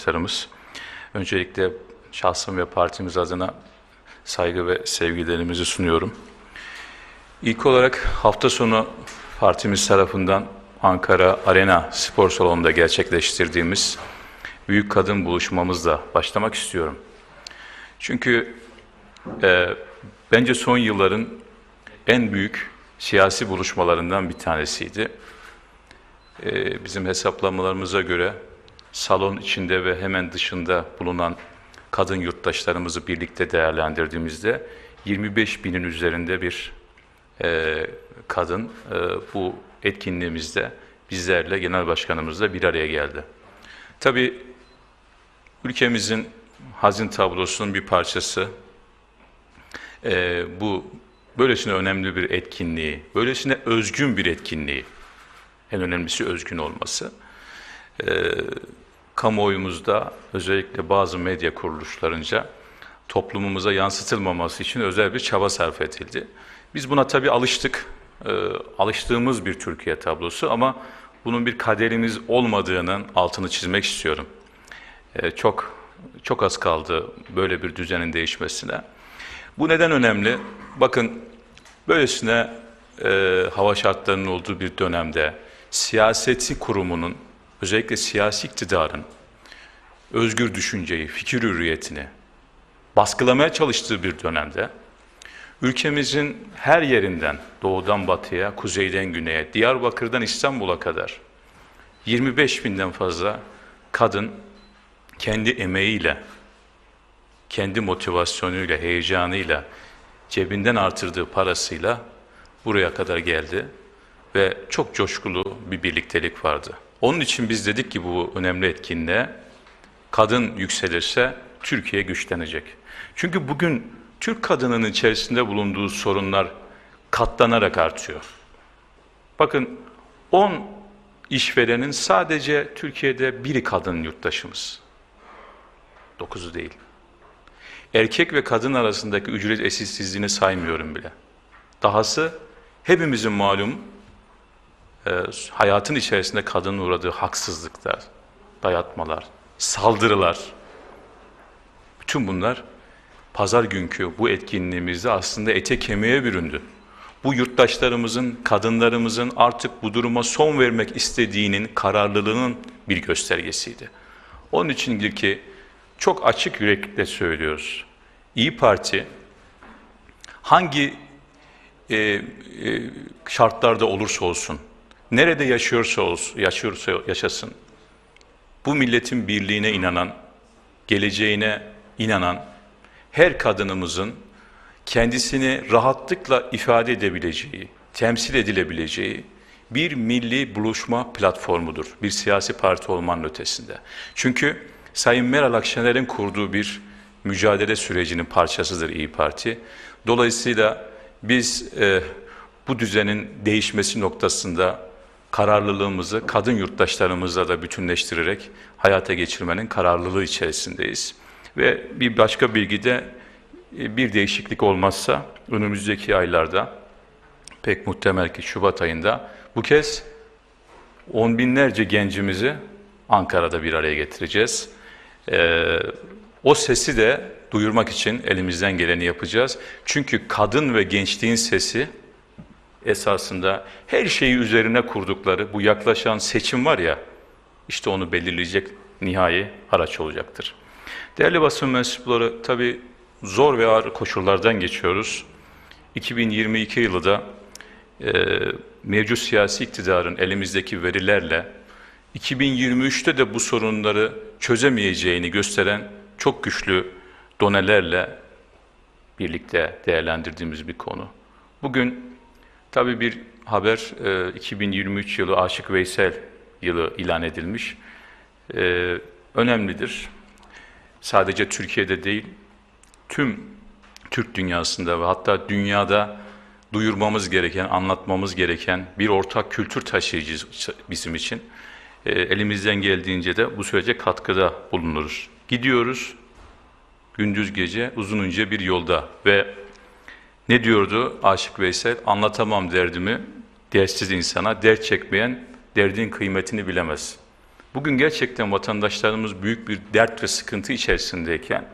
yurttaşlarımız. Öncelikle şahsım ve partimiz adına saygı ve sevgilerimizi sunuyorum. İlk olarak hafta sonu partimiz tarafından Ankara Arena Spor Salonu'nda gerçekleştirdiğimiz Büyük Kadın Buluşmamızla başlamak istiyorum. Çünkü e, bence son yılların en büyük siyasi buluşmalarından bir tanesiydi. E, bizim hesaplamalarımıza göre salon içinde ve hemen dışında bulunan kadın yurttaşlarımızı birlikte değerlendirdiğimizde 25 binin üzerinde bir e, kadın e, bu etkinliğimizde bizlerle, genel başkanımızla bir araya geldi. Tabii ülkemizin hazin tablosunun bir parçası e, bu böylesine önemli bir etkinliği, böylesine özgün bir etkinliği, en önemlisi özgün olması. E, kamuoyumuzda özellikle bazı medya kuruluşlarınca toplumumuza yansıtılmaması için özel bir çaba sarf edildi. Biz buna tabii alıştık, e, alıştığımız bir Türkiye tablosu ama bunun bir kaderimiz olmadığının altını çizmek istiyorum. E, çok çok az kaldı böyle bir düzenin değişmesine. Bu neden önemli? Bakın böylesine e, hava şartlarının olduğu bir dönemde siyaseti kurumunun, özellikle siyasi iktidarın özgür düşünceyi, fikir hürriyetini baskılamaya çalıştığı bir dönemde ülkemizin her yerinden doğudan batıya, kuzeyden güneye, Diyarbakır'dan İstanbul'a kadar 25 binden fazla kadın kendi emeğiyle, kendi motivasyonuyla, heyecanıyla, cebinden artırdığı parasıyla buraya kadar geldi ve çok coşkulu bir birliktelik vardı. Onun için biz dedik ki bu önemli etkinliğe kadın yükselirse Türkiye güçlenecek. Çünkü bugün Türk kadının içerisinde bulunduğu sorunlar katlanarak artıyor. Bakın 10 işverenin sadece Türkiye'de biri kadın yurttaşımız. 9'u değil. Erkek ve kadın arasındaki ücret eşitsizliğini saymıyorum bile. Dahası hepimizin malum e, hayatın içerisinde kadının uğradığı haksızlıklar, dayatmalar, saldırılar, bütün bunlar pazar günkü bu etkinliğimizde aslında ete kemiğe büründü. Bu yurttaşlarımızın, kadınlarımızın artık bu duruma son vermek istediğinin kararlılığının bir göstergesiydi. Onun içindir ki çok açık yüreklikle söylüyoruz. İyi Parti hangi e, e, şartlarda olursa olsun, nerede yaşıyorsa olsun, yaşıyorsa yaşasın, bu milletin birliğine inanan, geleceğine inanan her kadınımızın kendisini rahatlıkla ifade edebileceği, temsil edilebileceği bir milli buluşma platformudur. Bir siyasi parti olmanın ötesinde. Çünkü Sayın Meral Akşener'in kurduğu bir mücadele sürecinin parçasıdır İyi Parti. Dolayısıyla biz e, bu düzenin değişmesi noktasında kararlılığımızı kadın yurttaşlarımızla da bütünleştirerek hayata geçirmenin kararlılığı içerisindeyiz. Ve bir başka bilgi de e, bir değişiklik olmazsa önümüzdeki aylarda pek muhtemel ki Şubat ayında bu kez on binlerce gencimizi Ankara'da bir araya getireceğiz. Ee, o sesi de duyurmak için elimizden geleni yapacağız. Çünkü kadın ve gençliğin sesi esasında her şeyi üzerine kurdukları bu yaklaşan seçim var ya, işte onu belirleyecek nihai araç olacaktır. Değerli basın mensupları, tabii zor ve ağır koşullardan geçiyoruz. 2022 yılı da e, mevcut siyasi iktidarın elimizdeki verilerle 2023'te de bu sorunları çözemeyeceğini gösteren çok güçlü donelerle birlikte değerlendirdiğimiz bir konu. Bugün tabii bir haber 2023 yılı Aşık Veysel yılı ilan edilmiş. Önemlidir. Sadece Türkiye'de değil, tüm Türk dünyasında ve hatta dünyada duyurmamız gereken, anlatmamız gereken bir ortak kültür taşıyıcısı bizim için. E, elimizden geldiğince de bu sürece katkıda bulunuruz. Gidiyoruz, gündüz gece uzununca bir yolda ve ne diyordu Aşık Veysel? Anlatamam derdimi dertsiz insana, dert çekmeyen derdin kıymetini bilemez. Bugün gerçekten vatandaşlarımız büyük bir dert ve sıkıntı içerisindeyken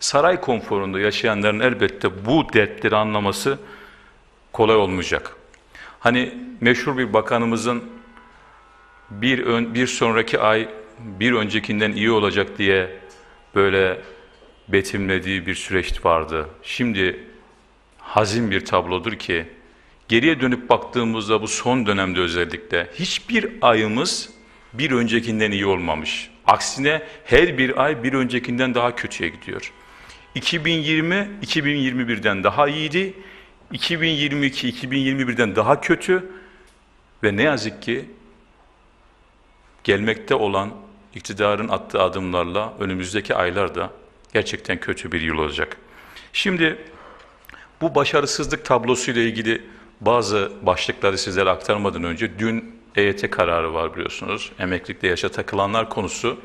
saray konforunda yaşayanların elbette bu dertleri anlaması kolay olmayacak. Hani meşhur bir bakanımızın bir, ön, bir sonraki ay bir öncekinden iyi olacak diye böyle betimlediği bir süreç vardı. Şimdi hazin bir tablodur ki geriye dönüp baktığımızda bu son dönemde özellikle hiçbir ayımız bir öncekinden iyi olmamış. Aksine her bir ay bir öncekinden daha kötüye gidiyor. 2020 2021'den daha iyiydi. 2022 2021'den daha kötü ve ne yazık ki gelmekte olan iktidarın attığı adımlarla önümüzdeki aylarda gerçekten kötü bir yıl olacak. Şimdi bu başarısızlık tablosuyla ilgili bazı başlıkları sizlere aktarmadan önce dün EYT kararı var biliyorsunuz. Emeklilikte yaşa takılanlar konusu.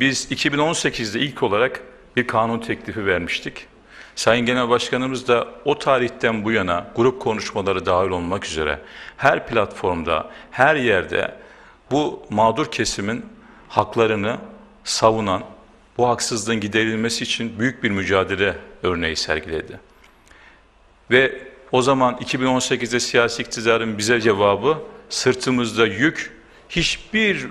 Biz 2018'de ilk olarak bir kanun teklifi vermiştik. Sayın Genel Başkanımız da o tarihten bu yana grup konuşmaları dahil olmak üzere her platformda, her yerde bu mağdur kesimin haklarını savunan, bu haksızlığın giderilmesi için büyük bir mücadele örneği sergiledi. Ve o zaman 2018'de siyasi iktidarın bize cevabı sırtımızda yük, hiçbir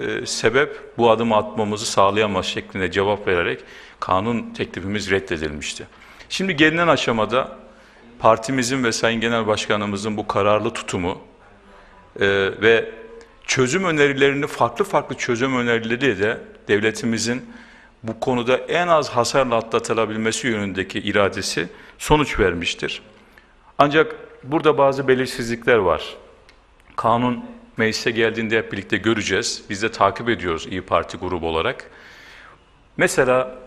e, sebep bu adımı atmamızı sağlayamaz şeklinde cevap vererek kanun teklifimiz reddedilmişti. Şimdi gelinen aşamada partimizin ve Sayın Genel Başkanımızın bu kararlı tutumu e, ve çözüm önerilerini farklı farklı çözüm önerileri de devletimizin bu konuda en az hasarla atlatılabilmesi yönündeki iradesi sonuç vermiştir. Ancak burada bazı belirsizlikler var. Kanun meclise geldiğinde hep birlikte göreceğiz. Biz de takip ediyoruz İyi Parti grubu olarak. Mesela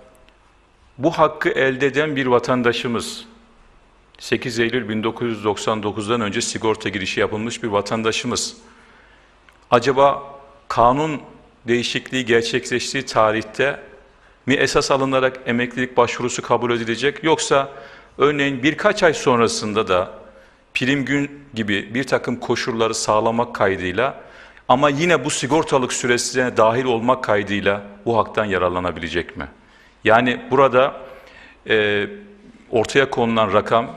bu hakkı elde eden bir vatandaşımız, 8 Eylül 1999'dan önce sigorta girişi yapılmış bir vatandaşımız, acaba kanun değişikliği gerçekleştiği tarihte mi esas alınarak emeklilik başvurusu kabul edilecek yoksa örneğin birkaç ay sonrasında da prim gün gibi bir takım koşulları sağlamak kaydıyla ama yine bu sigortalık süresine dahil olmak kaydıyla bu haktan yararlanabilecek mi? Yani burada e, ortaya konulan rakam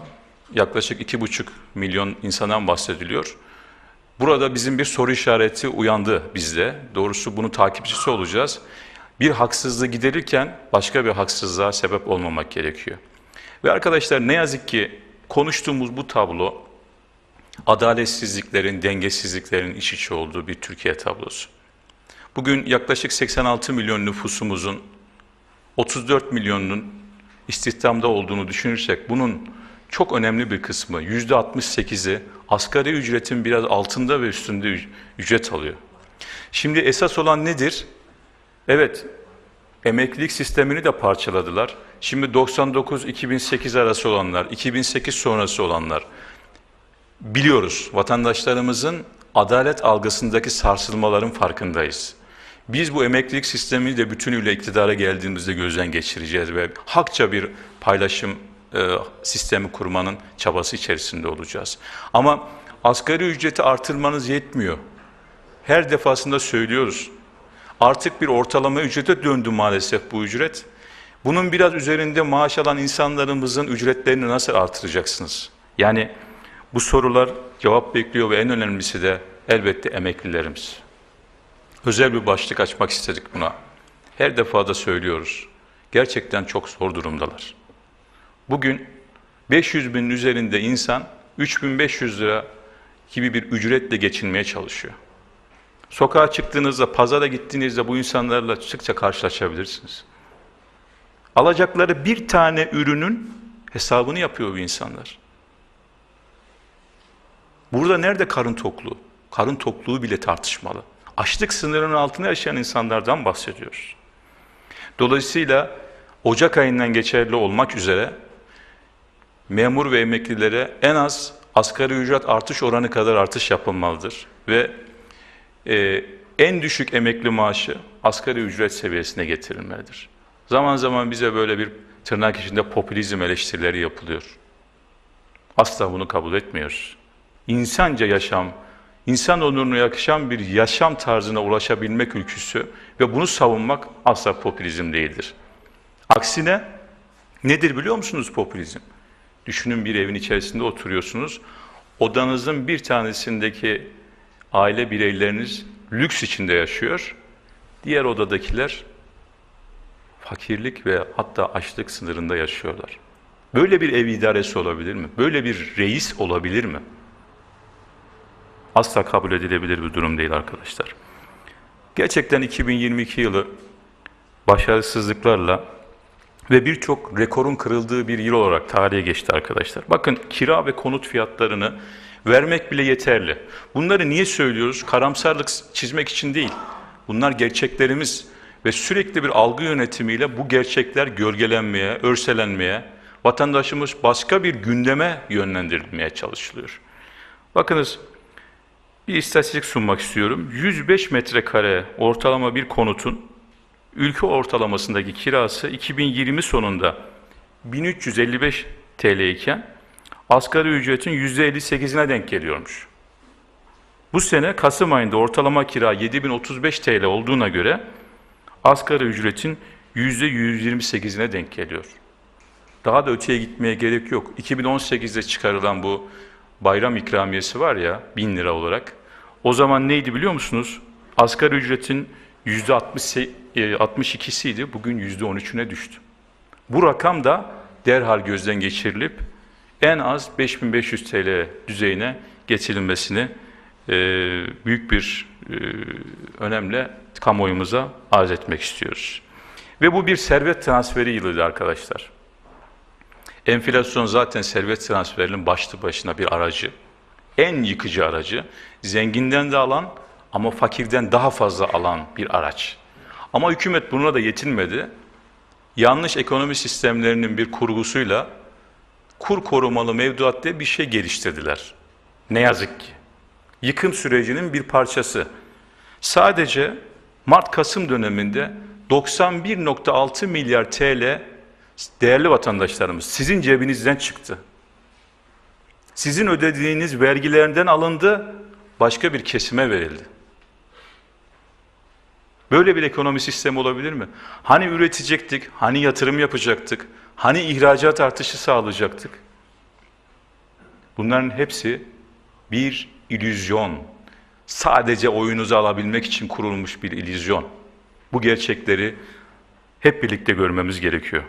yaklaşık iki buçuk milyon insandan bahsediliyor. Burada bizim bir soru işareti uyandı bizde. Doğrusu bunu takipçisi olacağız. Bir haksızlığı giderirken başka bir haksızlığa sebep olmamak gerekiyor. Ve arkadaşlar ne yazık ki konuştuğumuz bu tablo adaletsizliklerin, dengesizliklerin iç içe olduğu bir Türkiye tablosu. Bugün yaklaşık 86 milyon nüfusumuzun 34 milyonunun istihdamda olduğunu düşünürsek bunun çok önemli bir kısmı yüzde 68'i asgari ücretin biraz altında ve üstünde ücret alıyor. Şimdi esas olan nedir? Evet, emeklilik sistemini de parçaladılar. Şimdi 99-2008 arası olanlar, 2008 sonrası olanlar biliyoruz. Vatandaşlarımızın adalet algısındaki sarsılmaların farkındayız. Biz bu emeklilik sistemini de bütünüyle iktidara geldiğimizde gözden geçireceğiz ve hakça bir paylaşım e, sistemi kurmanın çabası içerisinde olacağız. Ama asgari ücreti artırmanız yetmiyor. Her defasında söylüyoruz. Artık bir ortalama ücrete döndü maalesef bu ücret. Bunun biraz üzerinde maaş alan insanlarımızın ücretlerini nasıl artıracaksınız? Yani bu sorular cevap bekliyor ve en önemlisi de elbette emeklilerimiz. Özel bir başlık açmak istedik buna. Her defada söylüyoruz. Gerçekten çok zor durumdalar. Bugün 500 binin üzerinde insan 3500 lira gibi bir ücretle geçinmeye çalışıyor. Sokağa çıktığınızda, pazara gittiğinizde bu insanlarla sıkça karşılaşabilirsiniz. Alacakları bir tane ürünün hesabını yapıyor bu insanlar. Burada nerede karın tokluğu? Karın tokluğu bile tartışmalı. Açlık sınırının altında yaşayan insanlardan bahsediyoruz. Dolayısıyla Ocak ayından geçerli olmak üzere memur ve emeklilere en az asgari ücret artış oranı kadar artış yapılmalıdır. Ve e, en düşük emekli maaşı asgari ücret seviyesine getirilmelidir. Zaman zaman bize böyle bir tırnak içinde popülizm eleştirileri yapılıyor. Asla bunu kabul etmiyoruz. İnsanca yaşam insan onuruna yakışan bir yaşam tarzına ulaşabilmek ülküsü ve bunu savunmak asla popülizm değildir. Aksine nedir biliyor musunuz popülizm? Düşünün bir evin içerisinde oturuyorsunuz. Odanızın bir tanesindeki aile bireyleriniz lüks içinde yaşıyor. Diğer odadakiler fakirlik ve hatta açlık sınırında yaşıyorlar. Böyle bir ev idaresi olabilir mi? Böyle bir reis olabilir mi? Asla kabul edilebilir bir durum değil arkadaşlar. Gerçekten 2022 yılı başarısızlıklarla ve birçok rekorun kırıldığı bir yıl olarak tarihe geçti arkadaşlar. Bakın kira ve konut fiyatlarını vermek bile yeterli. Bunları niye söylüyoruz? Karamsarlık çizmek için değil. Bunlar gerçeklerimiz ve sürekli bir algı yönetimiyle bu gerçekler gölgelenmeye, örselenmeye, vatandaşımız başka bir gündeme yönlendirilmeye çalışılıyor. Bakınız bir istatistik sunmak istiyorum. 105 metrekare ortalama bir konutun ülke ortalamasındaki kirası 2020 sonunda 1355 TL iken asgari ücretin %58'ine denk geliyormuş. Bu sene Kasım ayında ortalama kira 7035 TL olduğuna göre asgari ücretin %128'ine denk geliyor. Daha da öteye gitmeye gerek yok. 2018'de çıkarılan bu bayram ikramiyesi var ya 1000 lira olarak. O zaman neydi biliyor musunuz? Asgari ücretin %62'siydi. e, Bugün %13'üne düştü. Bu rakam da derhal gözden geçirilip en az 5500 TL düzeyine getirilmesini e, büyük bir e, önemle kamuoyumuza arz etmek istiyoruz. Ve bu bir servet transferi yılıydı arkadaşlar. Enflasyon zaten servet transferinin başlı başına bir aracı. En yıkıcı aracı. Zenginden de alan ama fakirden daha fazla alan bir araç. Ama hükümet bununla da yetinmedi. Yanlış ekonomi sistemlerinin bir kurgusuyla kur korumalı mevduat diye bir şey geliştirdiler. Ne yazık ki. Yıkım sürecinin bir parçası. Sadece Mart-Kasım döneminde 91.6 milyar TL değerli vatandaşlarımız sizin cebinizden çıktı. Sizin ödediğiniz vergilerden alındı, başka bir kesime verildi. Böyle bir ekonomi sistemi olabilir mi? Hani üretecektik, hani yatırım yapacaktık, hani ihracat artışı sağlayacaktık? Bunların hepsi bir illüzyon. Sadece oyunuzu alabilmek için kurulmuş bir illüzyon. Bu gerçekleri hep birlikte görmemiz gerekiyor.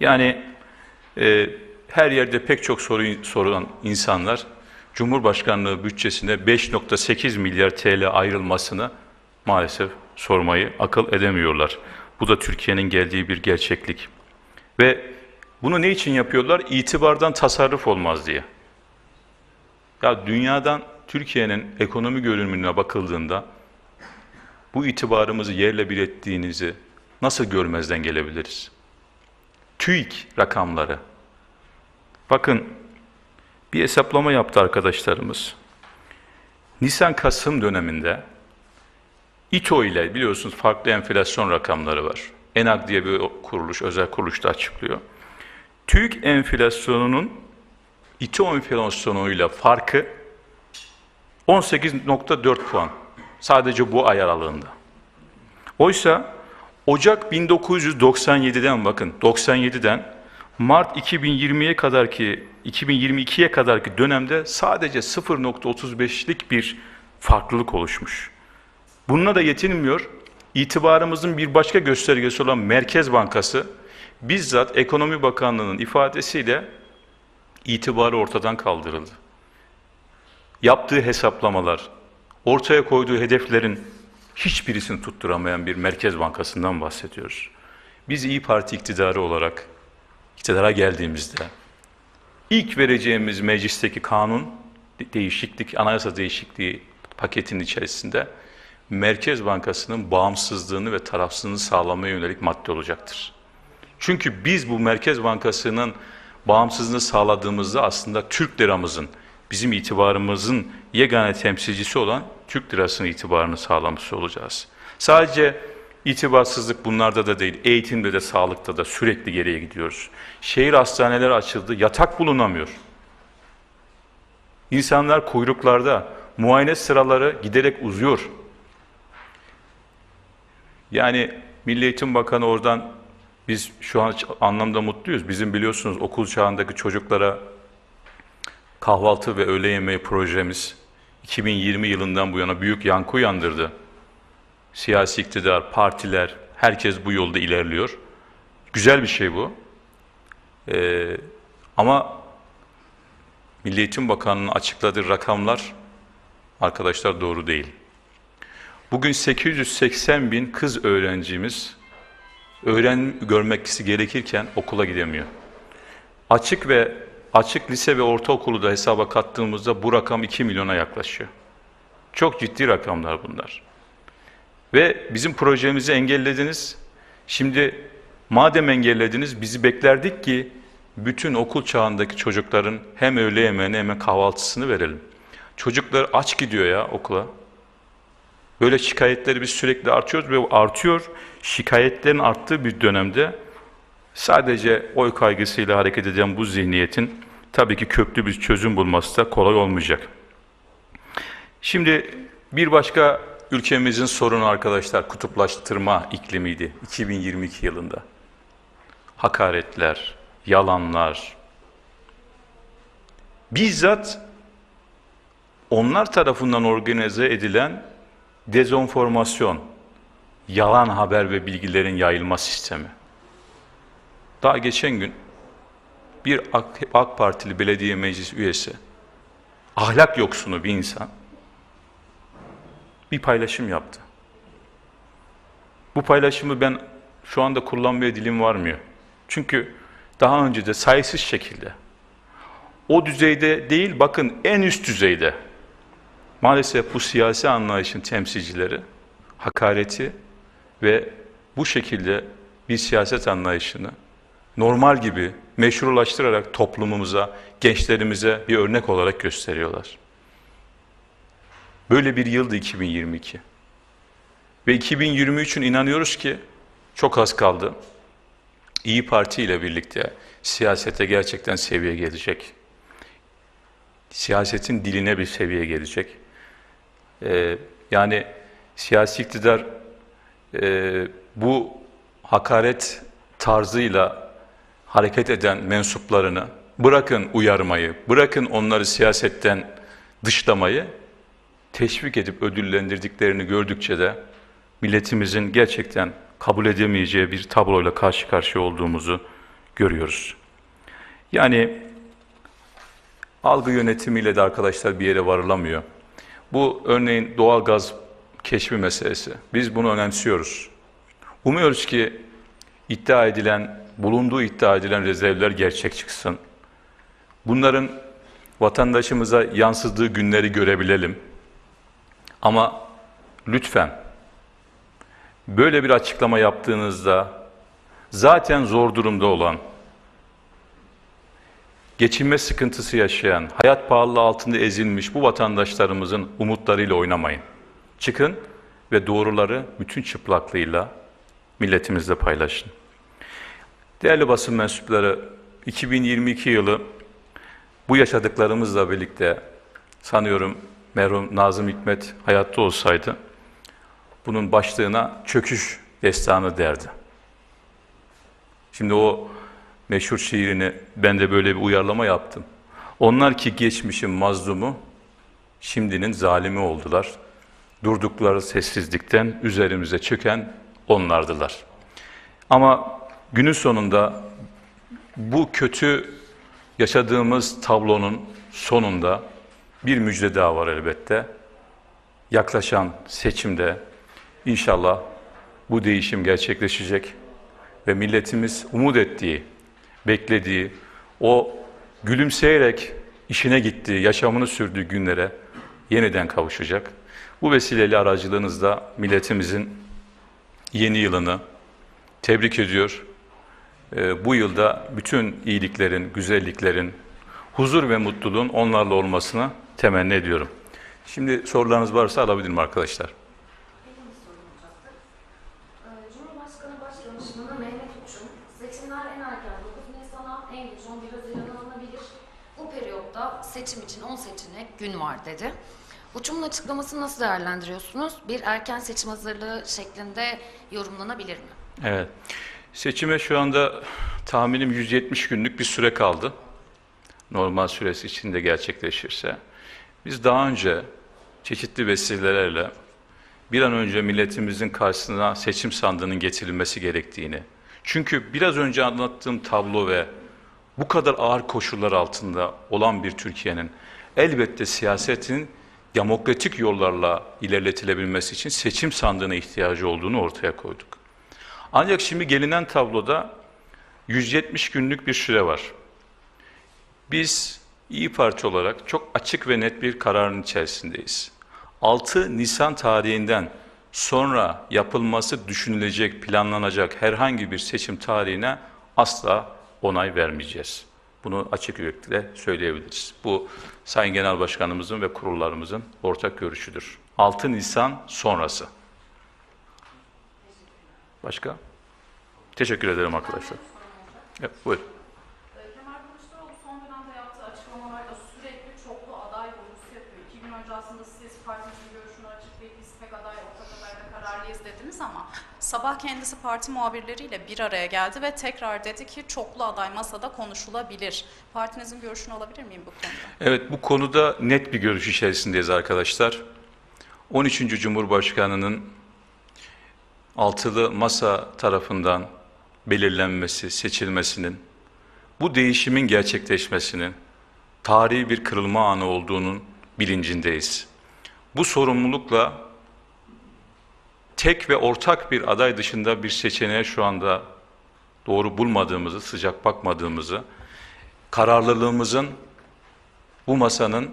Yani e, her yerde pek çok soru sorulan insanlar Cumhurbaşkanlığı bütçesinde 5.8 milyar TL ayrılmasını maalesef sormayı akıl edemiyorlar. Bu da Türkiye'nin geldiği bir gerçeklik. Ve bunu ne için yapıyorlar? İtibardan tasarruf olmaz diye. Ya dünyadan Türkiye'nin ekonomi görünümüne bakıldığında bu itibarımızı yerle bir ettiğinizi nasıl görmezden gelebiliriz? TÜİK rakamları. Bakın bir hesaplama yaptı arkadaşlarımız. Nisan-Kasım döneminde İTO ile biliyorsunuz farklı enflasyon rakamları var. ENAG diye bir kuruluş, özel kuruluş da açıklıyor. TÜİK enflasyonunun İTO enflasyonuyla farkı 18.4 puan. Sadece bu ay aralığında. Oysa Ocak 1997'den bakın 97'den Mart 2020'ye kadar ki 2022'ye kadar ki dönemde sadece 0.35'lik bir farklılık oluşmuş. Bununla da yetinmiyor. İtibarımızın bir başka göstergesi olan Merkez Bankası bizzat Ekonomi Bakanlığı'nın ifadesiyle itibarı ortadan kaldırıldı. Yaptığı hesaplamalar, ortaya koyduğu hedeflerin hiçbirisini tutturamayan bir Merkez Bankası'ndan bahsediyoruz. Biz İyi Parti iktidarı olarak iktidara geldiğimizde ilk vereceğimiz meclisteki kanun değişiklik, anayasa değişikliği paketinin içerisinde Merkez Bankası'nın bağımsızlığını ve tarafsızlığını sağlamaya yönelik madde olacaktır. Çünkü biz bu Merkez Bankası'nın bağımsızlığını sağladığımızda aslında Türk liramızın, bizim itibarımızın yegane temsilcisi olan Türk lirasının itibarını sağlamış olacağız. Sadece itibarsızlık bunlarda da değil, eğitimde de sağlıkta da sürekli geriye gidiyoruz. Şehir hastaneleri açıldı, yatak bulunamıyor. İnsanlar kuyruklarda, muayene sıraları giderek uzuyor. Yani Milli Eğitim Bakanı oradan biz şu an anlamda mutluyuz. Bizim biliyorsunuz okul çağındaki çocuklara kahvaltı ve öğle yemeği projemiz 2020 yılından bu yana büyük yankı uyandırdı. Siyasi iktidar, partiler, herkes bu yolda ilerliyor. Güzel bir şey bu. Ee, ama Milli Eğitim Bakanı'nın açıkladığı rakamlar arkadaşlar doğru değil. Bugün 880 bin kız öğrencimiz öğren görmekisi gerekirken okula gidemiyor. Açık ve açık lise ve ortaokulu da hesaba kattığımızda bu rakam 2 milyona yaklaşıyor. Çok ciddi rakamlar bunlar. Ve bizim projemizi engellediniz. Şimdi madem engellediniz bizi beklerdik ki bütün okul çağındaki çocukların hem öğle yemeğini hem kahvaltısını verelim. Çocuklar aç gidiyor ya okula. Böyle şikayetleri biz sürekli artıyoruz ve artıyor. Şikayetlerin arttığı bir dönemde sadece oy kaygısıyla hareket eden bu zihniyetin tabii ki köklü bir çözüm bulması da kolay olmayacak. Şimdi bir başka ülkemizin sorunu arkadaşlar kutuplaştırma iklimiydi 2022 yılında. Hakaretler, yalanlar. Bizzat onlar tarafından organize edilen dezenformasyon, yalan haber ve bilgilerin yayılma sistemi. Daha geçen gün bir AK, AK Partili belediye meclis üyesi, ahlak yoksunu bir insan bir paylaşım yaptı. Bu paylaşımı ben şu anda kullanmaya dilim varmıyor. Çünkü daha önce de sayısız şekilde o düzeyde değil bakın en üst düzeyde maalesef bu siyasi anlayışın temsilcileri hakareti ve bu şekilde bir siyaset anlayışını normal gibi meşrulaştırarak toplumumuza, gençlerimize bir örnek olarak gösteriyorlar. Böyle bir yıldı 2022. Ve 2023'ün inanıyoruz ki çok az kaldı. İyi Parti ile birlikte siyasete gerçekten seviye gelecek. Siyasetin diline bir seviye gelecek. Ee, yani siyasi iktidar e, bu hakaret tarzıyla hareket eden mensuplarını bırakın uyarmayı, bırakın onları siyasetten dışlamayı teşvik edip ödüllendirdiklerini gördükçe de milletimizin gerçekten kabul edemeyeceği bir tabloyla karşı karşıya olduğumuzu görüyoruz. Yani algı yönetimiyle de arkadaşlar bir yere varılamıyor. Bu örneğin doğal gaz keşfi meselesi. Biz bunu önemsiyoruz. Umuyoruz ki iddia edilen, bulunduğu iddia edilen rezervler gerçek çıksın. Bunların vatandaşımıza yansıdığı günleri görebilelim. Ama lütfen böyle bir açıklama yaptığınızda zaten zor durumda olan, geçinme sıkıntısı yaşayan, hayat pahalılığı altında ezilmiş bu vatandaşlarımızın umutlarıyla oynamayın. Çıkın ve doğruları bütün çıplaklığıyla milletimizle paylaşın. Değerli basın mensupları, 2022 yılı bu yaşadıklarımızla birlikte sanıyorum merhum Nazım Hikmet hayatta olsaydı bunun başlığına çöküş destanı derdi. Şimdi o meşhur şiirini ben de böyle bir uyarlama yaptım. Onlar ki geçmişin mazlumu, şimdinin zalimi oldular. Durdukları sessizlikten üzerimize çöken onlardılar. Ama günün sonunda bu kötü yaşadığımız tablonun sonunda bir müjde daha var elbette. Yaklaşan seçimde inşallah bu değişim gerçekleşecek ve milletimiz umut ettiği, beklediği, o gülümseyerek işine gittiği, yaşamını sürdüğü günlere yeniden kavuşacak. Bu vesileyle aracılığınızda milletimizin yeni yılını tebrik ediyor. Ee, bu yılda bütün iyiliklerin, güzelliklerin, huzur ve mutluluğun onlarla olmasını temenni ediyorum. Şimdi sorularınız varsa alabilirim arkadaşlar. Gün var dedi. Uçum'un açıklamasını nasıl değerlendiriyorsunuz? Bir erken seçim hazırlığı şeklinde yorumlanabilir mi? Evet. Seçime şu anda tahminim 170 günlük bir süre kaldı. Normal süresi içinde gerçekleşirse. Biz daha önce çeşitli vesilelerle bir an önce milletimizin karşısına seçim sandığının getirilmesi gerektiğini, çünkü biraz önce anlattığım tablo ve bu kadar ağır koşullar altında olan bir Türkiye'nin elbette siyasetin demokratik yollarla ilerletilebilmesi için seçim sandığına ihtiyacı olduğunu ortaya koyduk. Ancak şimdi gelinen tabloda 170 günlük bir süre var. Biz İyi Parti olarak çok açık ve net bir kararın içerisindeyiz. 6 Nisan tarihinden sonra yapılması düşünülecek, planlanacak herhangi bir seçim tarihine asla onay vermeyeceğiz. Bunu açık yürekle söyleyebiliriz. Bu Sayın Genel Başkanımızın ve kurullarımızın ortak görüşüdür. 6 Nisan sonrası. Başka? Teşekkür ederim arkadaşlar. Evet, buyurun. Ee, Kemal Kılıçdaroğlu son dönemde yaptığı açıklamalarda sürekli çoklu aday vurgusu yapıyor. İki gün önce aslında siz partinizin görüşünü açıklayıp biz tek aday, ortak adayla kararlıyız dediniz ama sabah kendisi parti muhabirleriyle bir araya geldi ve tekrar dedi ki çoklu aday masada konuşulabilir. Partinizin görüşünü alabilir miyim bu konuda? Evet bu konuda net bir görüş içerisindeyiz arkadaşlar. 13. Cumhurbaşkanı'nın altılı masa tarafından belirlenmesi, seçilmesinin, bu değişimin gerçekleşmesinin tarihi bir kırılma anı olduğunun bilincindeyiz. Bu sorumlulukla tek ve ortak bir aday dışında bir seçeneğe şu anda doğru bulmadığımızı, sıcak bakmadığımızı, kararlılığımızın bu masanın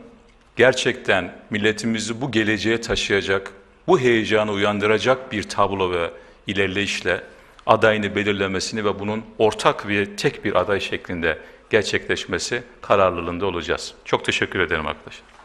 gerçekten milletimizi bu geleceğe taşıyacak, bu heyecanı uyandıracak bir tablo ve ilerleyişle adayını belirlemesini ve bunun ortak ve tek bir aday şeklinde gerçekleşmesi kararlılığında olacağız. Çok teşekkür ederim arkadaşlar.